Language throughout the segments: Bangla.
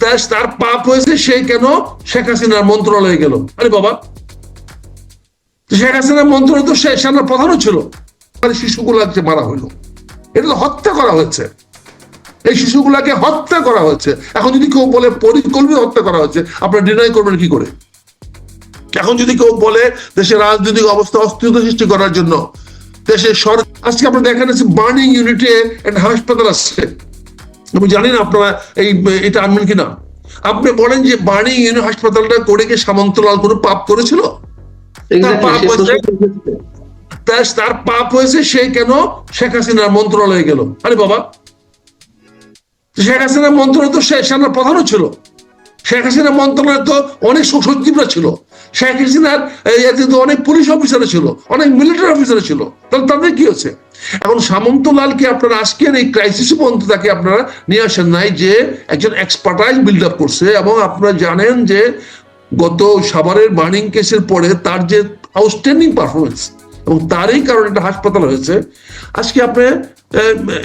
তার- পাপ হয়েছে, সে কেন? শেখ হাসিনার মন্ত্রণালয়ে গেল। আরে বাবা শেখ হাসিনার মন্ত্রণালয় তো সে সেনার প্রধানও ছিল। আর শিশুগুলাকে মারা হইল এটা হত্যা করা হয়েছে। এই শিশুগুলাকে হত্যা করা হয়েছে। এখন যদি কেউ বলে পরিকল্পিত হত্যা করা হয়েছে, আপনারা ডিনাই করবেন কি করে? এখন যদি কেউ বলে দেশের রাজনৈতিক অবস্থা অস্থিরতা সৃষ্টি করার জন্য, দেশের সর আজকে আপনারা দেখেন বার্নিং ইউনিটে একটা হাসপাতাল আসছে। আমি জানি না আপনারা এই এটা আনবেন কিনা? আপনি বলেন যে বার্নিং ইউনিট হাসপাতালটা করে কি সামন্তলাল কোনো পাপ করেছিল? তার পাপ হয়েছে? সে কেন শেখ হাসিনার মন্ত্রণালয়ে গেল? আরে বাবা। শেখ হাসিনার মন্ত্রণালয় তো সেনার প্রধানও ছিল। শেখ হাসিনার মন্ত্রণালয় তো অনেক সচিবরা ছিল। শেখ হাসিনার এই, এতে তো অনেক পুলিশ অফিসার ছিল অনেক মিলিটারি অফিসার ছিল। তাহলে তাদের কি হচ্ছে এখন সামন্তলালকে আপনারা আজকের এই ক্রাইসিস পর্যন্ত তাকে আপনারা নিয়ে আসেন নাই যে একজন এক্সপার্টাইজ বিল্ড আপ করছে এবং আপনারা জানেন যে গত সাভারের বার্নিং কেসের পরে তার যে আউটস্ট্যান্ডিং পারফরমেন্স এবং তারই কারণে একটা হাসপাতাল হয়েছে। আজকে আপনি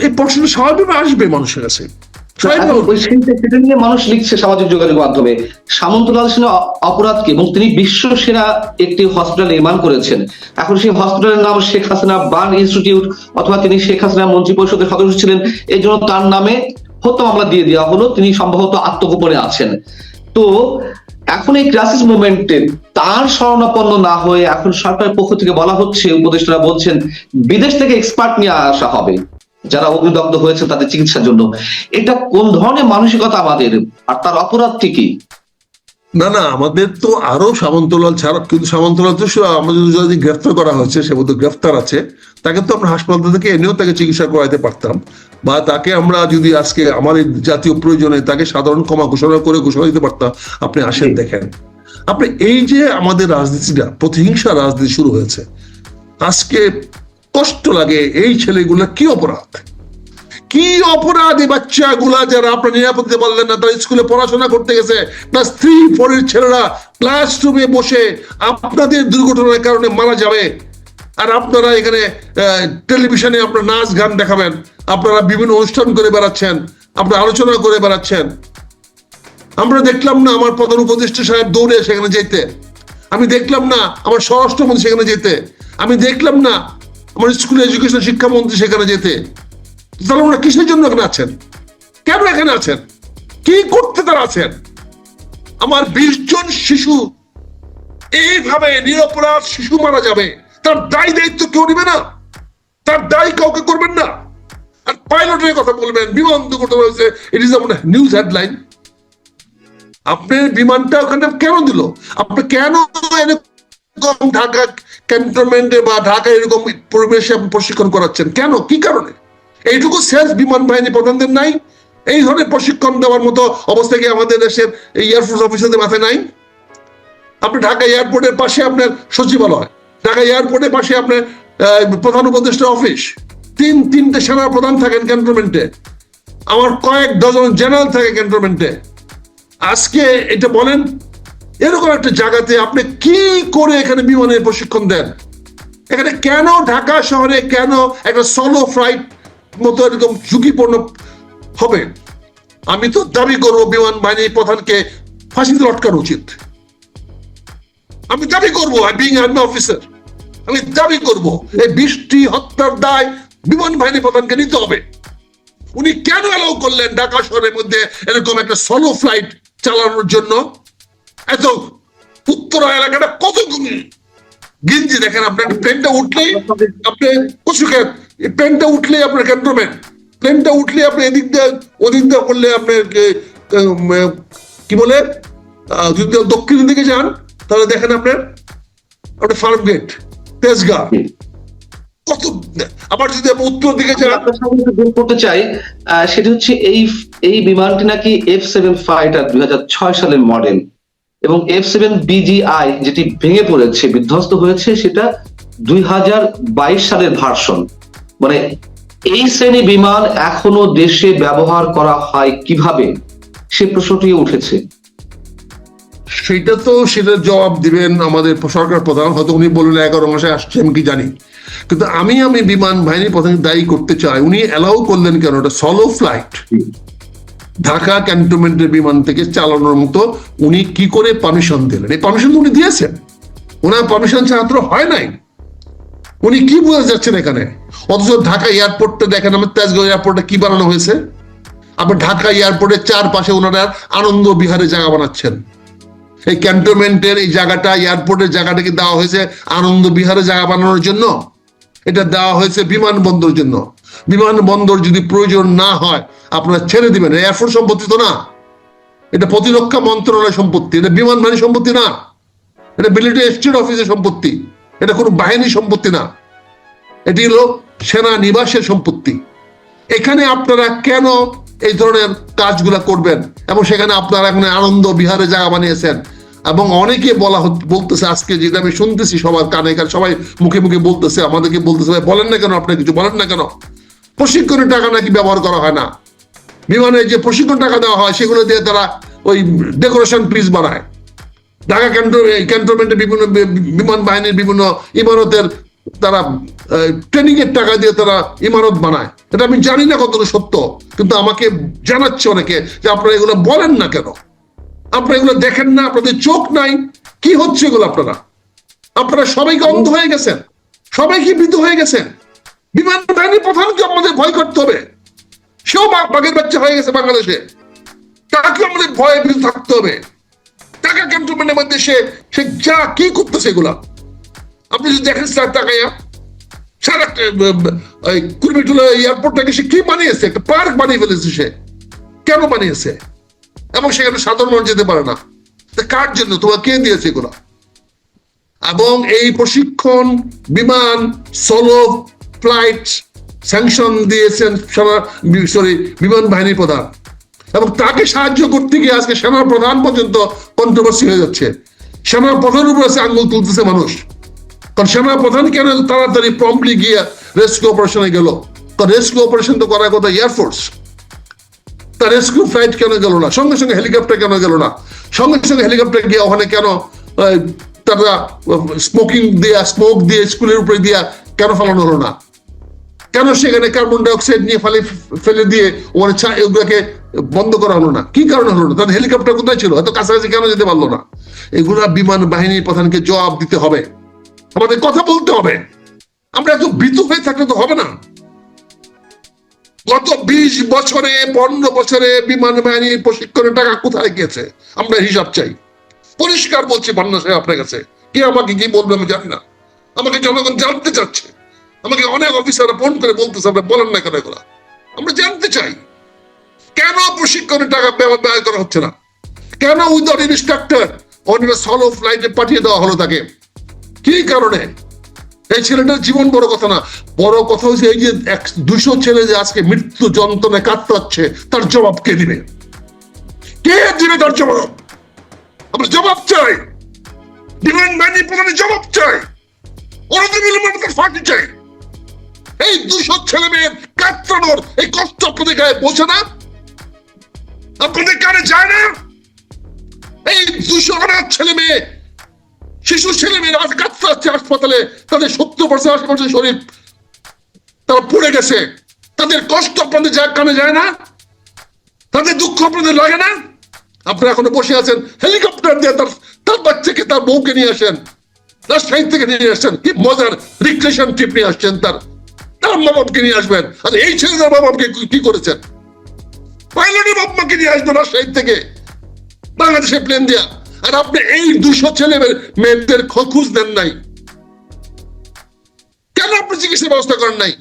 এই প্রশ্নটা স্বাভাবিকভাবে আসবে মানুষের কাছে। ওই সেটা- সেটা নিয়ে মানুষ লিখছে সামাজিক যোগাযোগ মাধ্যমে। সামন্তলাল সেনা অপরাধকে এবং তিনি বিশ্ব সেরা একটি হসপিটাল নির্মাণ করেছেন। এখন সেই হসপিটালের নাম শেখ হাসিনা বার্ন ইনস্টিটিউট অথবা তিনি শেখ হাসিনা মন্ত্রী পরিষদের সদস্য ছিলেন। এই জন্য তার নামে হত্যা মামলা দিয়ে দেওয়া হলো তিনি সম্ভবত আত্মগোপনে আছেন। তো এখন এই ক্রাইসিস মুভমেন্টে তার শরণাপন্ন না হয়ে এখন সরকারের পক্ষ থেকে বলা হচ্ছে উপদেষ্টারা বলছেন বিদেশ থেকে এক্সপার্ট নিয়ে আসা হবে। যারা অগ্নিদগ্ধ হয়েছে তাদের চিকিৎসার জন্য। এটা কোন ধরনের মানসিকতা আমাদের? আর তার অপরাধটি কি না না আমাদের তো আরও সামন্তলাল ছাড়া কিন্তু সামন্তলাল তো আমাদের যদি গ্রেফতার করা হয়েছে সে বোধহয় গ্রেফতার আছে তাকে তো আমরা হাসপাতাল থেকে এনেও তাকে চিকিৎসা করাইতে পারতাম। বা তাকে আমরা যদি আজকে এই জাতীয় প্রয়োজনে তাকে সাধারণ ক্ষমা ঘোষণা করে ঘোষণা দিতে পারতাম আপনি আসেন দেখেন। আপনি এই যে আমাদের রাজনীতিটা প্রতিহিংসা রাজনীতি শুরু হয়েছে। আজকে কষ্ট লাগে, এই ছেলেগুলা কি অপরাধ? কি অপরাধ এই বাচ্চাগুলা যারা আপনার নিরাপত্তা বললেন না, তারা স্কুলে পড়াশোনা করতে গেছে থ্রি ফোর এর ছেলেরা ক্লাসরুমে বসে আপনাদের দুর্ঘটনার কারণে মারা যাবে। আর আপনারা এখানে টেলিভিশনে আপনার নাচ গান দেখাবেন, আপনারা বিভিন্ন অনুষ্ঠান করে বেড়াচ্ছেন, আপনারা আলোচনা করে বেড়াচ্ছেন। আমরা দেখলাম না আমার প্রধান উপদেষ্টা সাহেব দৌড়ে সেখানে যেতে। আমি দেখলাম না আমার স্বরাষ্ট্রমন্ত্রী সেখানে যেতে। আমি দেখলাম না আমার স্কুল এডুকেশন শিক্ষামন্ত্রী সেখানে যেতে। তাহলে ওরা কিসের জন্য এখানে আছেন? কেন এখানে আছেন? কি করতে তারা আছেন? আমার বিশ জন শিশু এইভাবে নিরপরাধ শিশু মারা যাবে। তার দায় দায়িত্ব কেউ নিবে না। তার দায় কাউকে করবেন না। আর পাইলটের কথা বলবেন, বিমান দুর্ঘটনা হয়েছে ইট ইজ নিউজ হেডলাইন আপনার বিমানটা ওখানে কেন দিল? আপনি কেন এরকম ঢাকা ক্যান্টনমেন্টে বা ঢাকা এরকম পরিবেশে প্রশিক্ষণ করাচ্ছেন। কেন? কি কারণে? এইটুকু বিমান বাহিনী প্রধানদের নাই। এই ধরনের প্রশিক্ষণ দেওয়ার মতো অবস্থা কি আমাদের দেশের এয়ারফোর্স অফিসারদের মাথায় নাই? আপনি ঢাকা এয়ারপোর্টের পাশে আপনার সচিবালয়, ঢাকা এয়ারপোর্টের পাশে আপনার প্রধান উপদেষ্টা অফিস। তিন, তিনটে সেনা প্রধান থাকেন ক্যান্টনমেন্টে। আমার কয়েক ডজন জেনারেল থাকে ক্যান্টনমেন্টে। আজকে এটা বলেন এরকম একটা জায়গাতে আপনি কি করে এখানে বিমানের প্রশিক্ষণ দেন? এখানে কেন ঢাকা শহরে কেন একটা সলো ফ্লাইট মতো এরকম ঝুঁকিপূর্ণ হবে? আমি তো দাবি করব বিমান বাহিনী প্রধানকে ফাঁসিতে লটকানো উচিত। আমি দাবি করব বিং আর্মি অফিসার আমি দাবি করব, এই বৃষ্টি, হত্যার দায় বিমান বাহিনী প্রধানকে নিতে হবে। উনি কেন অ্যালাউ করলেন ঢাকা শহরের মধ্যে এরকম একটা সলো ফ্লাইট চালানোর জন্য? এত উত্তরা এলাকাটা কত গিঞ্জি দেখেন আপনার প্লেনটা উঠলেই আপনি এই প্লেনটা উঠলেই আপনার ক্যান্টনমেন্ট। প্লেনটা উঠলে আপনি এদিক দিয়ে ওদিক দিয়ে করলে আপনার কি বলে? যদি দক্ষিণের দিকে যান তাহলে দেখেন আপনার আপনার ফার্ম গেট তেজগা। কত আবার যদি আপনি উত্তর দিকে যান করতে চাই আহ, সেটি হচ্ছে এই এই বিমানটি নাকি এফ সেভেন ফাইটার দুই সালের মডেল এবং এফ সেভেন বিজিআই যেটি ভেঙে পড়েছে, বিধ্বস্ত হয়েছে, সেটা দুই সালের ভার্সন মানে এই শ্রেণি বিমান এখনও দেশে ব্যবহার করা হয় কীভাবে? সে প্রশ্নটি উঠেছে। সেটা তো সেটার জবাব দিবেন আমাদের সরকার প্রধান, হয়তো উনি বললেন এগারো মাসে আসছে, আমি কি জানি। কিন্তু আমি আমি বিমান বাহিনী প্রধান দায়ী করতে চাই, উনি অ্যালাউ করলেন কেন? ওটা সলো ফ্লাইট ঢাকা ক্যান্টনমেন্টের বিমান থেকে চালানোর মতো উনি কি করে পারমিশন দিলেন? এই পারমিশন উনি দিয়েছেন। ওনার পারমিশন ছাড়া হয় নাই। উনি কি বোঝা যাচ্ছেন এখানে? অথচ ঢাকা এয়ারপোর্টটা দেখেন আমার তেজগাঁও এয়ারপোর্টে কি বানানো হয়েছে? আপনি ঢাকা এয়ারপোর্টের চারপাশে ওনারা আনন্দ বিহারে জায়গা বানাচ্ছেন। এই ক্যান্টনমেন্টের এই জায়গাটা, এয়ারপোর্টের জায়গাটাকে দেওয়া হয়েছে আনন্দ বিহারে জায়গা বানানোর জন্য? এটা দেওয়া হয়েছে বিমানবন্দরের জন্য। বিমানবন্দর যদি প্রয়োজন না হয়, আপনারা ছেড়ে দিবেন। এয়ারফোর্স সম্পত্তি তো না। এটা প্রতিরক্ষা মন্ত্রণালয় সম্পত্তি। এটা বিমান বাহিনী সম্পত্তি না। এটা মিলিটারি স্টেট অফিসের সম্পত্তি। এটা কোনো বাহিনী সম্পত্তি না। এটি হলো সেনা নিবাসের সম্পত্তি। এখানে আপনারা কেন এই ধরনের কাজগুলা করবেন? এবং সেখানে আপনারা এখানে আনন্দ বিহারে জায়গা বানিয়েছেন। এবং অনেকে বলা বলতেছে আজকে যেটা আমি শুনতেছি সবার কানে সবাই মুখে মুখে বলতেছে, আমাদেরকে বলতেছে বলেন না কেন, আপনি কিছু বলেন না কেন? প্রশিক্ষণের টাকা নাকি ব্যবহার করা হয় না। বিমানে যে প্রশিক্ষণ টাকা দেওয়া হয়, সেগুলো দিয়ে তারা ওই ডেকোরেশন পিস বানায়। ঢাকা ক্যান্টনমেন্টের বিভিন্ন বিমান বাহিনীর বিভিন্ন ইমারতের তারা ট্রেনিং এর টাকা দিয়ে তারা ইমারত বানায়। এটা আমি জানি না কতটা সত্য, কিন্তু আমাকে জানাচ্ছে অনেকে যে আপনারা এগুলো বলেন না কেন? আপনারা এগুলো দেখেন না, আপনাদের চোখ নাই, কি হচ্ছে এগুলো আপনারা? আপনারা সবাইকে অন্ধ হয়ে গেছেন। সবাই কি বৃদ্ধ হয়ে গেছেন। বিমান বাহিনীর প্রধানকে আমাদের ভয় করতে হবে। সেও বাঘ- বাঘের বাচ্চা হয়ে গেছে বাংলাদেশে। তাকে আমাদের ভয়ে বিরত থাকতে হবে। টাকা ক্যান্টনমেন্টের মধ্যে সে সে যা কি করতেছে এগুলা। আপনি যদি দেখেন স্যার টাকাইয়া সারা কুর্মিটুলা এয়ারপোর্টটাকে সে কি বানিয়েছে? একটা পার্ক বানিয়ে ফেলেছে সে। কেন বানিয়েছে? এবং সেখানে সাধারণ মানুষ যেতে পারে না। কার জন্য? তোমার কে দিয়েছে এগুলা? এবং এই প্রশিক্ষণ, বিমান সোলো ফ্লাইট স্যাংশন দিয়েছেন সরি বিমান বাহিনীর প্রধান। এবং তাকে সাহায্য করতে গিয়ে আজকে সেনা প্রধান পর্যন্ত কন্ট্রোভার্সি হয়ে যাচ্ছে। সেনা প্রধানের উপর আছে আঙ্গুল তুলতেছে মানুষ। কারণ সেনা প্রধান কেন তাড়াতাড়ি প্রম্পলি গিয়ে রেস্কিউ অপারেশনে গেল? কারণ রেস্কিউ অপারেশন তো করার কথা এয়ারফোর্স তার রেস্কিউ ফ্লাইট কেন গেল না? সঙ্গে সঙ্গে হেলিকপ্টার কেন গেল না? সঙ্গে সঙ্গে হেলিকপ্টার গিয়ে ওখানে কেন তারা স্মোকিং দিয়া স্মোক দিয়ে, স্কুলের উপরে দিয়া কেন ফেলানো হলো না? কেন সেখানে কার্বন ডাইঅক্সাইড নিয়ে ফেলে ফেলে দিয়ে ওখানে এগুলোকে বন্ধ করা হলো না? কি কারণে হলো না? তাদের হেলিকপ্টার কোথায় ছিল? এত কাছাকাছি কেন যেতে পারল না? এগুলা বিমান বাহিনীর প্রধানকে জবাব দিতে হবে। আমাদের কথা বলতে হবে। আমরা এত ভীতু হয়ে থাকলে তো হবে না। গত বিশ বছরে, পনেরো বছরে বিমান বাহিনীর প্রশিক্ষণের টাকা কোথায় গেছে আমরা হিসাব চাই। পরিষ্কার বলছি বান্না সাহেব আপনার কাছে। কে আমাকে কি বলবে আমি জানি না। আমাকে জনগণ জানতে চাচ্ছে। আমাকে অনেক অফিসার ফোন করে বলতেছে, আপনি বলেন না কেন এগুলা? আমরা জানতে চাই। কেন প্রশিক্ষণের টাকা ব্যয় করা হচ্ছে না? কেন উইদাউট ইনস্ট্রাক্টর অন্য সলো ফ্লাইটে পাঠিয়ে দেওয়া হলো তাকে? কি কারণে? এই ছেলেটার জীবন বড় কথা না। বড় কথা হচ্ছে এই যে দুশো ছেলে যে আজকে মৃত্যু যন্ত্রণায় কাতরাচ্ছে, তার জবাব কে দিবে? কে দিবে তার জবাব? আমরা জবাব চাই। বাহিনী প্রধানের জবাব চাই। এই দুশো ছেলে কাতরানোর এই কষ্ট আপনাদের গায়ে না? আপনাদের কানে যায় না? এই দুশো অনাথ ছেলে মেয়ে, শিশু ছেলে আজ হাসপাতালে, তাদের সত্তর পার্সেন্ট আশি পার্সেন্ট শরীর, তারা পড়ে গেছে। তাদের কষ্ট আপনাদের যায় কানে যায় না? তাদের দুঃখ আপনাদের লাগে না? আপনারা এখনও বসে আছেন, হেলিকপ্টার দিয়ে তার তার বাচ্চাকে, তার বউকে নিয়ে আসেন। রাজশাহী থেকে নিয়ে আসছেন কি মজার রিক্রেশন ট্রিপ নিয়ে আসছেন তার। তার মা নিয়ে আসবেন। আর এই মা কি- করেছেন? নিয়ে আসবেন থেকে। বাংলাদেশে প্লেন আর আপনি এই দুশো ছেলে মেয়েদের খোঁজ দেন নাই। কেন আপনি চিকিৎসা ব্যবস্থা করেন নাই?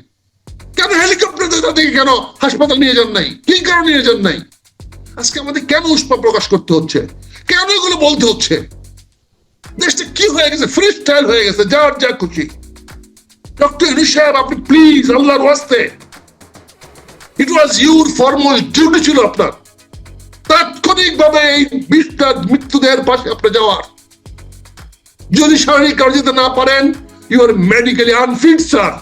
কেন হেলিকপ্টার তাদেরকে কেন হাসপাতাল নিয়ে যান নাই? কি কারণে নিয়ে যান নাই? আজকে আমাদের কেন উষ্মা প্রকাশ করতে হচ্ছে? কেন এগুলো বলতে হচ্ছে? দেশটা কি হয়ে গেছে? ফ্রি স্টাইল হয়ে গেছে, যার যা খুশি। ডক্টর সাহেব আপনি প্লিজ আল্লাহর ওয়াস্তে। It was your foremost duty ছিল আপনার। তাৎক্ষণিকভাবে এই বিষটা মৃত্যুদেহের পাশে আপনি যাওয়ার। যদি শারীরিক কাজ যেতে না পারেন you are medically unfit sir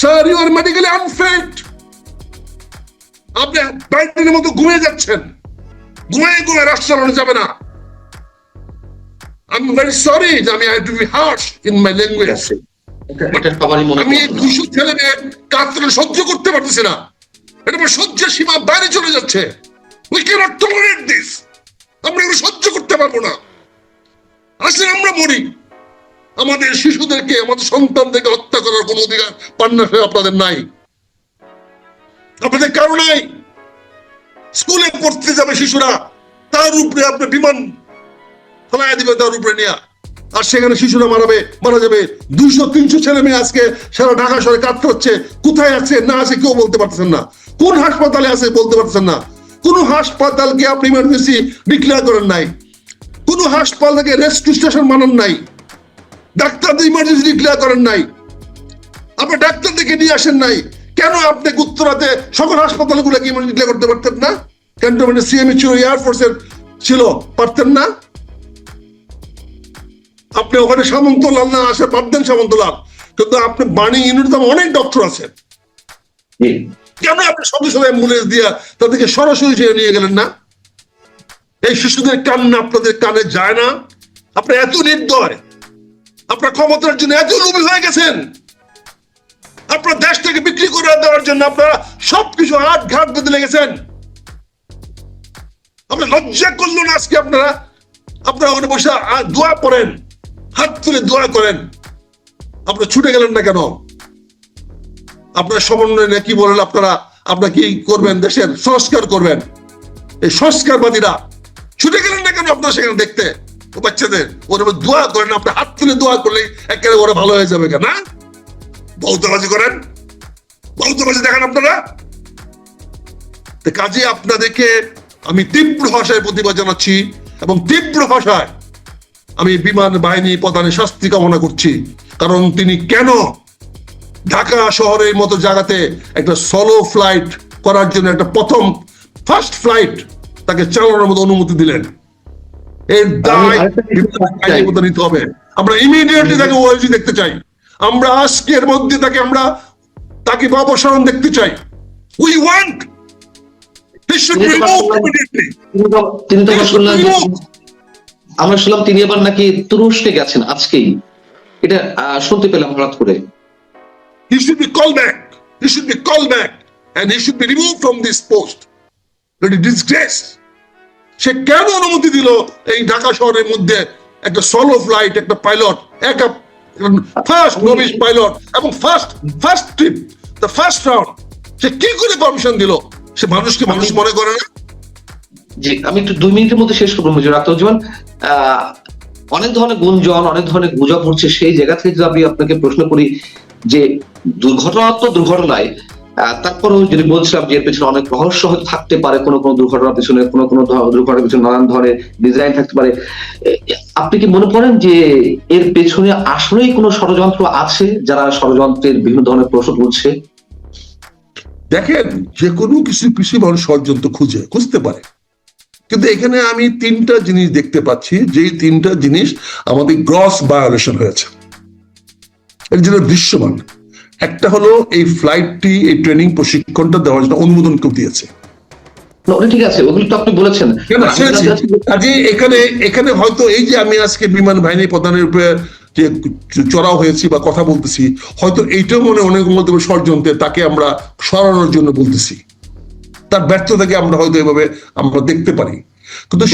sir you are medically unfit আপনি বাইরের মতো ঘুমিয়ে যাচ্ছেন। ঘুমিয়ে ঘুমিয়ে রাষ্ট্র চালানো যাবে না। আমি ভেরি সরি যে আমি to be harsh in my language এটা এটা সবারই মনে আমি। দুশো ছেলে মেয়ে কাতরে সহ্য করতে পারতেছি না। এটা আমার সহ্যের সীমা বাইরে চলে যাচ্ছে। উই ক্যানট টলারেট দিস আমরা এগুলো সহ্য করতে পারব না। আসলে আমরা মরি। আমাদের শিশুদেরকে আমাদের সন্তানদেরকে হত্যা করার কোনো অধিকার পান্না আপনাদের নাই। আপনাদের কারও নাই। স্কুলে পড়তে যাবে শিশুরা। তার উপরে আপনার বিমান ফেলাইয়া দিবে তার উপরে নিয়ে আর সেখানে শিশুরা মারাবে, মারা যাবে। দুইশো, তিনশো ছেলে মেয়ে আজকে সারা ঢাকা শহরে কাটতে হচ্ছে। কোথায় আছে, না আছে কেউ বলতে পারতেছেন না। কোন হাসপাতালে আছে বলতে পারতেছেন না। কোন হাসপাতালকে আপনি ইমার্জেন্সি ডিক্লেয়ার করেন নাই। কোন হাসপাতালকে রেস্কিউ স্টেশন মানান নাই। ডাক্তারদের ইমার্জেন্সি ডিক্লেয়ার করেন নাই। আপনি ডাক্তারদেরকে নিয়ে আসেন নাই। কেন আপনি উত্তরাতে সকল হাসপাতালগুলোকে ইমার্জেন্সি ডিক্লেয়ার করতে পারতেন না? ক্যান্টনমেন্টের সিএমএ ছিল এয়ারফোর্সের ছিল, পারতেন না? আপনি ওখানে সামন্তলাল না আসে পারতেন সামন্তলাল। কিন্তু আপনি বাণী ইউনিটে অনেক ডক্টর আছেন। কেন আপনি সঙ্গে সঙ্গে অ্যাম্বুলেন্স দিয়া তাদেরকে সরাসরি ছেড়ে নিয়ে গেলেন না? এই শিশুদের কান্না আপনাদের কানে যায় না। আপনি এত নির্দয়। আপনার ক্ষমতার জন্য এত লোভী হয়ে গেছেন। আপনার দেশটাকে বিক্রি করে দেওয়ার জন্য আপনারা সবকিছু হাত ঘাট বেঁধে লেগেছেন আপনি লজ্জা করল না আজকে আপনারা। আপনারা ওখানে বসে দোয়া পড়েন। হাত তুলে দোয়া করেন। আপনি ছুটে গেলেন না কেন? আপনার সমন্বয় না কি বলেন আপনারা? আপনারা কি করবেন দেশের সংস্কার করবেন? এই সংস্কারবাদীরা ছুটে গেলেন না কেন আপনারা সেখানে দেখতে? ও বাচ্চাদের, ওর দোয়া করেন, আপনি হাত তুলে দোয়া করলে একেবারে ওরা ভালো হয়ে যাবে কেন বৌদ্ধবাজি করেন। বৌদ্ধবাজি দেখেন আপনারা। কাজে আপনাদেরকে আমি তীব্র ভাষায় প্রতিবাদ জানাচ্ছি এবং তীব্র ভাষায় আমি বিমান বাহিনী প্রধানের শাস্তি কামনা করছি। কারণ তিনি কেন ঢাকা শহরের মতো জায়গাতে একটা সলো ফ্লাইট করার জন্য একটা প্রথম ফার্স্ট ফ্লাইট তাকে চালানোর মতো অনুমতি দিলেন? এর দায় নিতে হবে। আমরা ইমিডিয়েটলি তাকে ওএসডি দেখতে চাই। আমরা আজকের মধ্যে তাকে আমরা তাকে অপসারণ দেখতে চাই। We want He should be removed immediately. আমরা শুনলাম তিনি আবার নাকি তুরস্কে গেছেন আজকেই এটা শুনতে পেলাম হঠাৎ করে be called back. He should be called back. And he should be removed from this post. That is disgrace. সে কেন অনুমতি দিল এই ঢাকা শহরের মধ্যে একটা সলো ফ্লাইট একটা পাইলট একা ফার্স্ট নবিশ পাইলট এবং first first trip the first round সে কি করে পারমিশন দিল সে মানুষকে মানুষ মনে করে না জি আমি একটু দুই মিনিটের মধ্যে শেষ করব মুজিবুর আহ, অনেক ধরনের গুঞ্জন অনেক ধরনের গুজব হচ্ছে সেই জায়গা থেকে যদি আমি আপনাকে প্রশ্ন করি যে দুর্ঘটনা তো দুর্ঘটনায় আহ, তারপরেও যদি বলছিলাম যে এর পেছনে অনেক রহস্য থাকতে পারে কোনো কোনো দুর্ঘটনার পিছনে কোনো কোনো দুর্ঘটনার পিছনে নানান ধরনের ডিজাইন থাকতে পারে। আপনি কি মনে করেন যে এর পেছনে আসলেই কোনো ষড়যন্ত্র আছে যারা ষড়যন্ত্রের বিভিন্ন ধরনের প্রশ্ন তুলছে? দেখেন যে কোনো কিছু কিছু মানুষ ষড়যন্ত্র খুঁজে খুঁজতে পারে। কিন্তু এখানে আমি তিনটা জিনিস দেখতে পাচ্ছি যে তিনটা জিনিস আমাদের গ্রস ভায়োলেশন হয়েছে। এর জন্য দৃশ্যমান। একটা হলো এই ফ্লাইটটি এই ট্রেনিং প্রশিক্ষণটা দেওয়ার জন্য অনুমোদন কেউ দিয়েছে। ঠিক আছে ওগুলো তো আপনি বলেছেন। কাজে এখানে এখানে হয়তো এই যে আমি আজকে বিমান বাহিনী প্রধানের উপরে যে চড়াও হয়েছি বা কথা বলতেছি হয়তো এইটাও মনে অনেক মধ্যে ষড়যন্ত্রে তাকে আমরা সরানোর জন্য বলতেছি। তার ব্যর্থতাকে আমরা হয়তো এভাবে আমরা দেখতে পারি। কিন্তু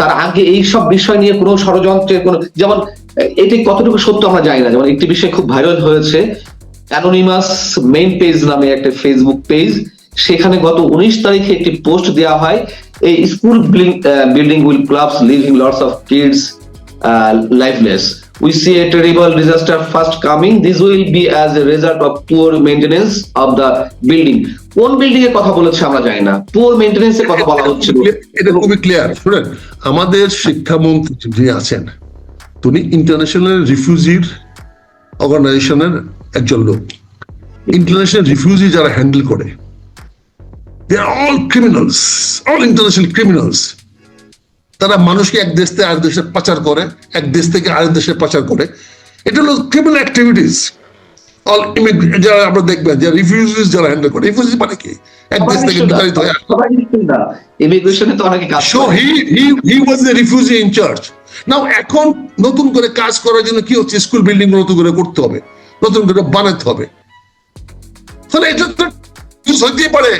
তার আগে এই সব বিষয় নিয়ে কোনো ষড়যন্ত্রের কোনো যেমন এটি কতটুকু সত্য আমরা জানি না। যেমন একটি বিষয় খুব ভাইরাল হয়েছে। অ্যানোনিমাস মেইন পেজ নামে একটা ফেসবুক পেজ সেখানে গত উনিশ তারিখে একটি পোস্ট দেওয়া হয়। এই school building will clubs living lots of kids lifeless we see a terrible disaster first coming this will be as a result of of the building কোন বিল্ডিং এর কথা বলেছে আমরা জানি না। পুয়ার মেইনটেনেন্স এর কথা বলা হচ্ছিল। এটা খুবই ক্লিয়ার শুনেন আমাদের শিক্ষামন্ত্রী যে আছেন তিনি ইন্টারন্যাশনাল রিফিউজির অর্গানাইজেশনের একজন লোক। ইন্টারন্যাশনাল রিফিউজি যারা হ্যান্ডেল করে they are all criminals all international criminals তারা মানুষকে এক দেশ থেকে আরেক দেশে পাচার করে এক দেশ থেকে আরেক দেশে পাচার করে। এটা হলো ক্রিমিনাল অ্যাক্টিভিটিস অল যারা আমরা দেখবেন যে রিফিউজিস যারা হ্যান্ডেল করে রিফিউজি মানে কি? এক দেশ থেকে বিতাড়িত হয়ে ইমিগ্রেশনে তো অনেকে কাজ. এখন নতুন করে কাজ করার জন্য কি হচ্ছে? স্কুল বিল্ডিং নতুন করে করতে হবে নতুন করে বানাতে হবে। তাহলে এটা তো পারে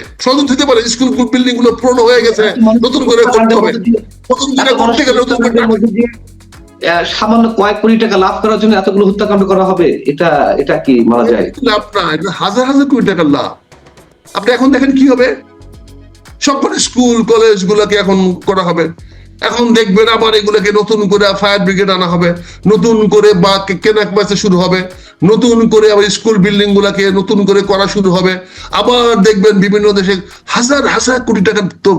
হতে পারে স্কুল বিল্ডিংগুলো পুরনো হয়ে গেছে নতুন করে করতে হবে। নতুন করে করতে গেলে নতুন করে সামান্য কয়েক কোটি টাকা লাভ করার জন্য এতগুলো হত্যাকাণ্ড করা হবে, এটা এটা কি যায়? লাভ না হাজার হাজার কোটি টাকার লাভ। আপনি এখন দেখেন কি হবে? স্কুল, কলেজ এখন করা হবে। এখন দেখবেন আবার এগুলোকে নতুন করে ফায়ার ব্রিগেড আনা হবে। নতুন করে বা কেনাক শুরু হবে। নতুন করে আবার স্কুল বিল্ডিং গুলাকে নতুন করে করা শুরু হবে। আবার দেখবেন বিভিন্ন দেশে হাজার হাজার কোটি টাকার তো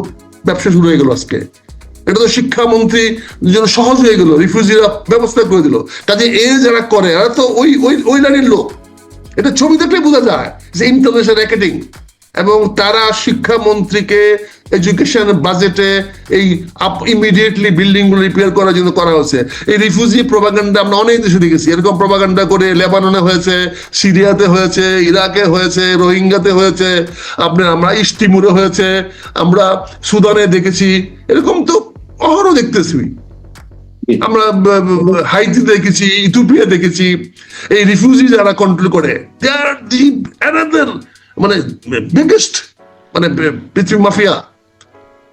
ব্যবসা শুরু হয়ে গেল আজকে। এটা তো শিক্ষামন্ত্রী জন্য সহজ হয়ে গেল, রিফিউজিরা ব্যবস্থা করে দিল। কাজে এ যারা করে, এরা তো ওই ওই ওই লাইনের লোক। এটা ছবি দেখলে বোঝা যায় যে ইন্টারন্যাশনাল র্যাকেটিং এবং তারা শিক্ষামন্ত্রীকে এডুকেশন বাজেটে এই আপ ইমিডিয়েটলি বিল্ডিংগুলো রিপেয়ার করার জন্য করা হয়েছে। এই রিফিউজি প্রভাগান্ডা আমরা অনেক দেশে দেখেছি। এরকম প্রভাগান্ডা করে লেবাননে হয়েছে, সিরিয়াতে হয়েছে, ইরাকে হয়েছে, রোহিঙ্গাতে হয়েছে। আপনার, আমরা ইস্টিমুরে হয়েছে, আমরা সুদানে দেখেছি। এরকম তো অহরহ দেখতেছি। আমরা হাইতি দেখেছি ইথিওপিয়া দেখেছি। এই রিফিউজি যারা কন্ট্রোল করে মানে বিগেস্ট মানে পৃথিবী মাফিয়া।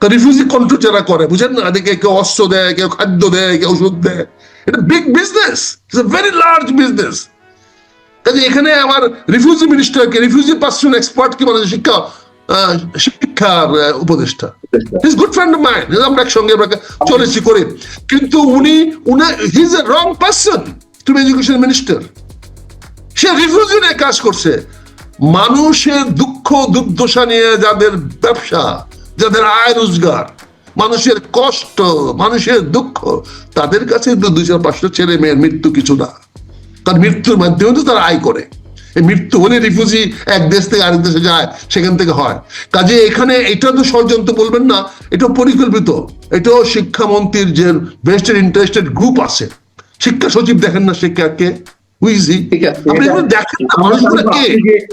রিফিউজি কন্ট্রোল যারা করে, বুঝেন না? এদিকে কেউ অস্ত্র দেয়, কেউ খাদ্য দেয়, কেউ ওষুধ দেয়। এটা big business it's a very large business কাজে এখানে আমার রিফিউজি মিনিস্টারকে রিফিউজি পার্সন এক্সপার্ট কি বলে শিক্ষা শিক্ষার উপদেষ্টা। গুড ফ্রেন্ড অফ মাইন্ড আমরা একসঙ্গে আমরা চলেছি করে। কিন্তু উনি a wrong person to education minister say refugee নিয়ে কাজ করছে। মানুষের দুঃখ, দুর্দশা নিয়ে যাদের ব্যবসা, যাদের আয় রোজগার, মানুষের কষ্ট, মানুষের দুঃখ, তাদের কাছে দুই চার পাঁচটা ছেলে মেয়ের মৃত্যু কিছু না। তার মৃত্যুর মাধ্যমে তো তারা আয় করে। মৃত্যু হলে রিফিউজি এক দেশ থেকে আরেক দেশে যায় সেখান থেকে হয়। কাজে এখানে এটা তো ষড়যন্ত্র বলবেন না এটা পরিকল্পিত। এটাও শিক্ষামন্ত্রীর যে বেস্টেড ইন্টারেস্টেড গ্রুপ আছে। শিক্ষা সচিব দেখেন না শিক্ষাকে হুইজি আপনি এগুলো দেখেন না মানুষগুলোকে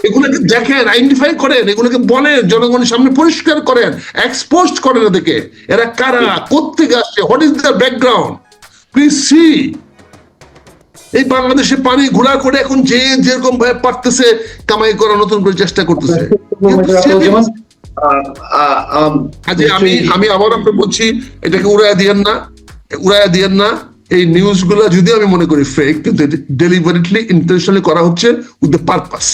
এগুলোকে দেখেন আইডেন্টিফাই করেন এগুলোকে বলেন জনগণের সামনে পরিষ্কার করেন এক্সপোজ করেন এদেরকে। এরা কারা? কোথেকে আসছে? What is the background please see এই বাংলাদেশে পানি ঘোরা করে এখন যে যেরকম ভাবে পারতেছে কামাই করা নতুন করে চেষ্টা করতেছে। আমি আমি আবার আপনি বলছি এটাকে উড়াইয়া দিয়েন না উড়াইয়া দিয়েন না। এই নিউজগুলো যদি আমি মনে করি ফেক কিন্তু ডেলিভারিটলি ইন্টেনশনালি করা হচ্ছে উইথ দ্য পারপাস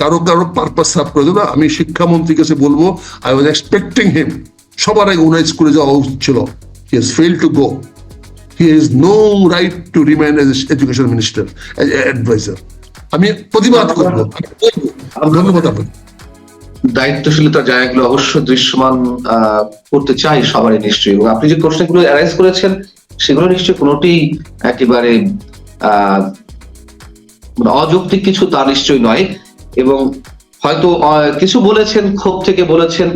কারও কারও পারপাস সার্ভ করে দেবো আমি শিক্ষামন্ত্রীর কাছে বলব আই ওয়াজ এক্সপেক্টিং হিম সবার আগে উনার স্কুলে যাওয়া উচিত ছিল। He has fail to go he has no right to remain as education minister adviser আমি প্রতিবাদ করব। ধন্যবাদ আপনাকে। দায়িত্বশীলতার জায়গাগুলো অবশ্যই দৃশ্যমান করতে চাই সবারই নিশ্চয়ই। এবং আপনি যে প্রশ্নগুলো অ্যারাইজ করেছেন, সেগুলো নিশ্চয়ই কোনোটি একেবারে মানে অযৌক্তিক কিছু তা নিশ্চয়ই নয়। এবং হয়তো কিছু বলেছেন, ক্ষোভ থেকে বলেছেন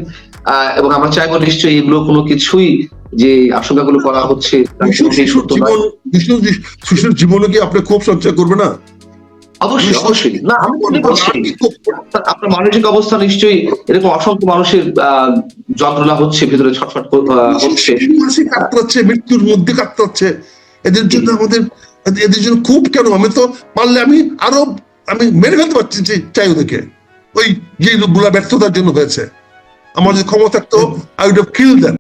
এবং আমরা চাইব নিশ্চয়ই এগুলো কোনো কিছুই যে আশঙ্কাগুলো করা হচ্ছে শিশুর। জীবন কি আপনি খুব সঞ্চয় করবে না? অবশ্যই অবশ্যই। না আমি মনে করছি আপনার মানসিক অবস্থা নিশ্চয়ই এরকম অসংখ্য মানুষের যন্ত্রণা হচ্ছে ভিতরে ছটফট হচ্ছে। কাতরাচ্ছে মৃত্যুর মধ্যে কাতরাচ্ছে। এদের জন্য আমাদের এদের- জন্য খুব কেন? আমি তো পারলে আমি আরও আমি মেরে ফেলতে পারছি যে চাই ওদেরকে। ওই যে ব্যর্থতার জন্য হয়েছে। আমার যদি ক্ষমতা থাকতো I would have kill then